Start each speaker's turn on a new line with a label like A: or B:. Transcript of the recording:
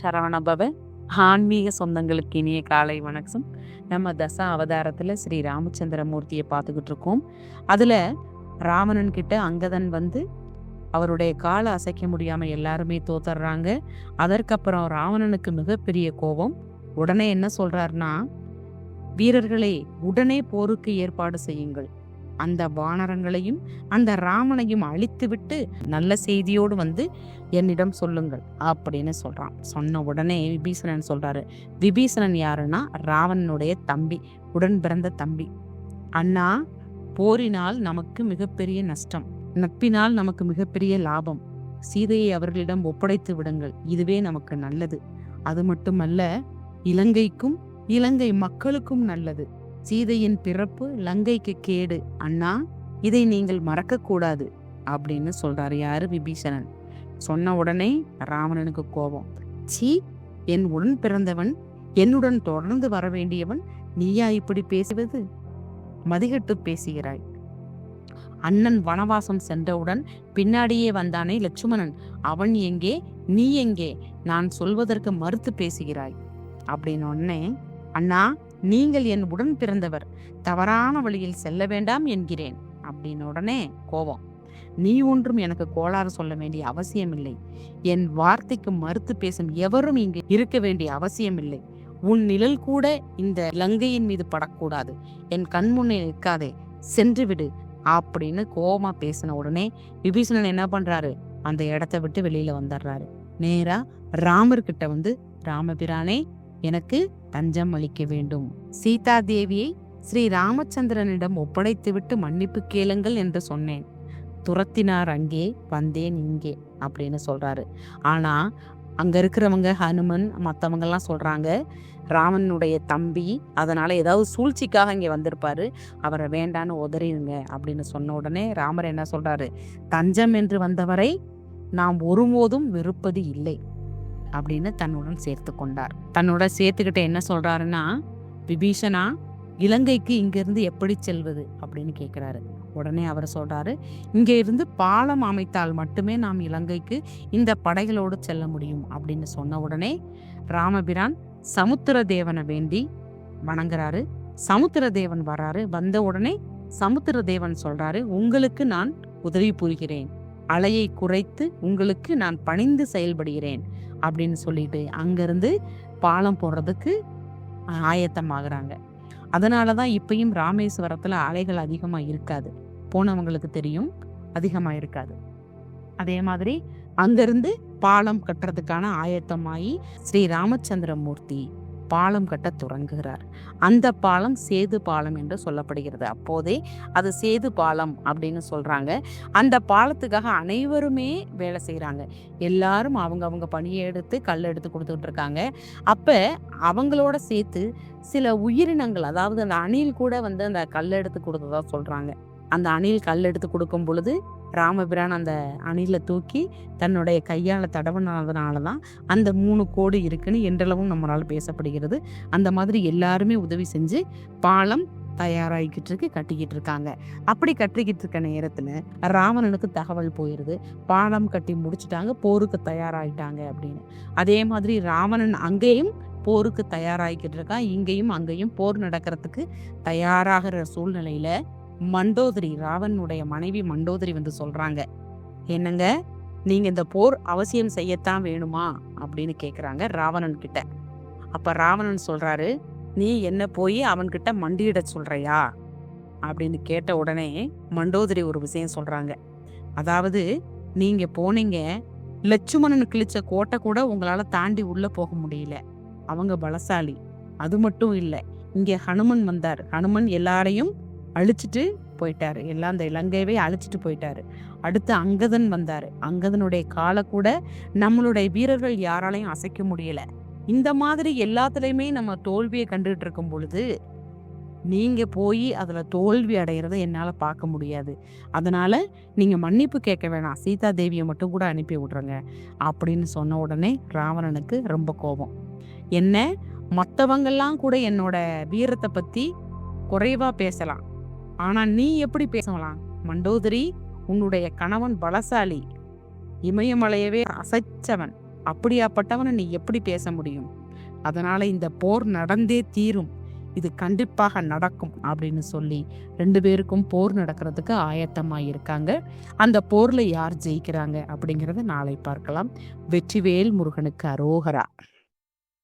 A: சரவணபவ ஆன்மீக சொந்தங்களுக்கு இனிய காலை வணக்கம். நம்ம தசா அவதாரத்தில் ஸ்ரீ ராமச்சந்திர மூர்த்தியை பார்த்துக்கிட்டு இருக்கோம். அதில் ராவணன் கிட்ட அங்கதன் வந்து அவருடைய காலை அசைக்க முடியாமல் எல்லாருமே தோத்துடுறாங்க அதற்கப்புறம் ராவணனுக்கு மிகப்பெரிய கோபம். உடனே என்ன சொல்கிறாருன்னா வீரர்களே உடனே போருக்கு ஏற்பாடு செய்யுங்கள். அந்த வானரங்களையும் அந்த ராமனையும் அழித்துவிட்டு நல்ல செய்தியோடு வந்து என்னிடம் சொல்லுங்கள் அப்படின்னு சொல்கிறான் சொன்ன உடனே விபீஷணன் சொல்கிறாரு விபீஷணன் யாருன்னா? ராவணனுடைய தம்பி உடன் பிறந்த தம்பி. அண்ணா போரினால் நமக்கு மிகப்பெரிய நஷ்டம் நட்பினால் நமக்கு மிகப்பெரிய லாபம். சீதையை அவர்களிடம் ஒப்படைத்து விடுங்கள் இதுவே நமக்கு நல்லது. அது மட்டுமல்ல இலங்கைக்கும் இலங்கை மக்களுக்கும் நல்லது. சீதையின் பிறப்பு லங்கைக்கு கேடு. அண்ணா இதை நீங்கள் மறக்கக்கூடாது அப்படின்னு சொல்றாரு யாரு? விபீஷணன். சொன்ன உடனே ராவணனுக்கு கோபம். சீ என் உடன் பிறந்தவன் என்னுடன் தொடர்ந்து வர வேண்டியவன் நீயா இப்படி பேசுவது? மதிகட்டு பேசுகிறாய். அண்ணன் வனவாசம் சென்றவுடன் பின்னாடியே வந்தானே லட்சுமணன். அவன் எங்கே? நீ எங்கே? நான் சொல்வதற்கு மறுத்து பேசுகிறாய் அப்படின்னு உடனே அண்ணா நீங்கள் என் உடன் பிறந்தவர். தவறான வழியில் செல்ல வேண்டாம் என்கிறேன். அப்படின்னு உடனே கோபம். நீ ஒன்றும் எனக்கு கோளாறு சொல்ல வேண்டிய அவசியமில்லை. என் வார்த்தைக்கு மறுத்து பேசும் எவரும் இங்கு இருக்க வேண்டிய அவசியமில்லை. உன் நிழல் கூட இந்த லங்கையின் மீது படக்கூடாது. என் கண் முன்னே நிற்காதே. சென்று விடு. அப்படின்னு கோபமா பேசின உடனே விபீஷணன் என்ன பண்றாரு? அந்த இடத்த விட்டு வெளியில வந்துடுறாரு நேரா ராமர்கிட்ட வந்து ராமபிரானே எனக்கு தஞ்சம் அளிக்க வேண்டும். சீதா தேவியை ஸ்ரீ ராமச்சந்திரனிடம் ஒப்படைத்துவிட்டு மன்னிப்பு கேளுங்கள் என்று சொன்னேன். துரத்தினார் அங்கே வந்தேன் இங்கே அப்படின்னு சொல்றாரு. ஆனா அங்க இருக்கிறவங்க ஹனுமன் மற்றவங்கெல்லாம் சொல்றாங்க ராமனுடைய தம்பி அதனால ஏதாவது சூழ்ச்சிக்காக இங்கே வந்திருப்பாரு. அவரை வேண்டான்னு உதறிடுங்க அப்படின்னு சொன்ன உடனே ராமர் என்ன சொல்றாரு தஞ்சம் என்று வந்தவரை நாம் ஒருபோதும் வெறுப்பது இல்லை. அப்படின்னு தன்னுடன் சேர்த்து கொண்டார். தன்னோட சேர்த்துக்கிட்ட என்ன சொல்றாருன்னா விபீஷணா இலங்கைக்கு இங்கிருந்து எப்படி செல்வது? அப்படின்னு கேட்குறாரு உடனே அவர் சொல்றாரு இங்கே இருந்து பாலம் அமைத்தால் மட்டுமே நாம் இலங்கைக்கு இந்த படைகளோடு செல்ல முடியும் அப்படின்னு சொன்ன உடனே ராமபிரான் சமுத்திர தேவனை வேண்டி வணங்குறாரு. சமுத்திர தேவன் வராரு. வந்த உடனே சமுத்திர தேவன் சொல்றாரு உங்களுக்கு நான் உதவி புரிகிறேன். அலையை குறைத்து உங்களுக்கு நான் பணிந்து செயல்படுகிறேன். அப்படின்னு சொல்லிட்டு அங்கேருந்து பாலம் போடுறதுக்கு ஆயத்தமாகறாங்க. அதனால தான் இப்பயும் ராமேஸ்வரத்தில் அலைகள் அதிகமாக இருக்காது. போனவங்களுக்கு தெரியும் அதிகமாக இருக்காது. அதே மாதிரி அங்கேருந்து பாலம் கட்டுறதுக்கான ஆயத்தமாகி ஸ்ரீ ராமச்சந்திர மூர்த்தி பாலம் கட்ட தொடங்குகிறார் அந்த பாலம் சேது பாலம் என்று சொல்லப்படுகிறது. அப்போதே அது சேது பாலம் அப்படின்னு சொல்கிறாங்க அந்த பாலத்துக்காக அனைவருமே வேலை செய்கிறாங்க எல்லாரும் அவங்க அவங்க பணியை எடுத்து கல் எடுத்து கொடுத்துக்கிட்டு இருக்காங்க. அப்போ அவங்களோட சேர்த்து சில உயிரினங்கள் அதாவது அந்த அணில் கூட வந்து அந்த கல் எடுத்து கொடுத்ததா சொல்கிறாங்க அந்த அணில் கல் எடுத்து கொடுக்கும் பொழுது ராமபிரான் அந்த அணிலை தூக்கி தன்னுடைய கையால் தடவுனதுனால தான் அந்த மூணு கோடு இருக்குன்னு என்றளவும் நம்மளால் பேசப்படுகிறது. அந்த மாதிரி எல்லாருமே உதவி செஞ்சு பாலம் தயாராகிக்கிட்டு இருக்கு கட்டிக்கிட்டு இருக்காங்க அப்படி கட்டிக்கிட்டு இருக்க நேரத்தில் ராவணனுக்கு தகவல் போயிடுது பாலம் கட்டி முடிச்சுட்டாங்க போருக்கு தயாராகிட்டாங்க அப்படின்னு. அதே மாதிரி ராவணன் அங்கேயும் போருக்கு தயாராகிக்கிட்டு இருக்கான் இங்கேயும் அங்கேயும் போர் நடக்கிறதுக்கு தயாராகிற சூழ்நிலையில் மண்டோதரி ராவனுடைய மனைவி மண்டோதரி வந்து சொல்றாங்க. என்னங்க? நீங்க இந்த போர் அவசியம் செய்யத்தான் வேணுமா? அப்படின்னு கேக்குறாங்க ராவணன் கிட்ட. அப்ப ராவணன் சொல்றாரு நீ என்ன போய் அவன்கிட்ட மண்டியிட சொல்றியா? அப்படின்னு கேட்ட உடனே மண்டோதரி ஒரு விஷயம் சொல்றாங்க. அதாவது நீங்க போனீங்க லட்சுமணன் கிழிச்ச கோட்டை கூட உங்களால தாண்டி உள்ள போக முடியல. அவங்க பலசாலி. அது மட்டும் இல்லை இங்கே ஹனுமன் வந்தார். ஹனுமன் எல்லாரையும் அழிச்சிட்டு போயிட்டார். எல்லாம் அந்த இலங்கையவே அழிச்சிட்டு போயிட்டார். அடுத்து அங்கதன் வந்தார். அங்கதனுடைய காலை கூட நம்மளுடைய வீரர்கள் யாராலையும் அசைக்க முடியல. இந்த மாதிரி எல்லாத்துலேயுமே நம்ம தோல்வியை கண்டுகிட்டு இருக்கும் பொழுது நீங்கள் போய் அதில் தோல்வி அடைகிறத என்னால் பார்க்க முடியாது. அதனால் நீங்கள் மன்னிப்பு கேட்க வேணாம். சீதா தேவியை மட்டும் கூட அனுப்பி விட்றங்க. அப்படின்னு சொன்ன உடனே ராவணனுக்கு ரொம்ப கோபம். என்ன? மற்றவங்கெல்லாம் கூட என்னோட வீரத்தை பற்றி குறைவாக பேசலாம். ஆனா நீ எப்படி பேசலாம்? மண்டோதரி உன்னுடைய கணவன் பலசாலி. இமயமலையவே அசைச்சவன். அப்படியாப்பட்டவனை நீ எப்படி பேச முடியும்? அதனால இந்த போர் நடந்தே தீரும். இது கண்டிப்பாக நடக்கும் அப்படின்னு சொல்லி ரெண்டு பேருக்கும் போர் நடக்கிறதுக்கு ஆயத்தமாக இருக்காங்க. அந்த போரில் யார் ஜெயிக்கிறாங்க அப்படிங்கிறத நாளை பார்க்கலாம். வெற்றிவேல் முருகனுக்கு அரோகரா.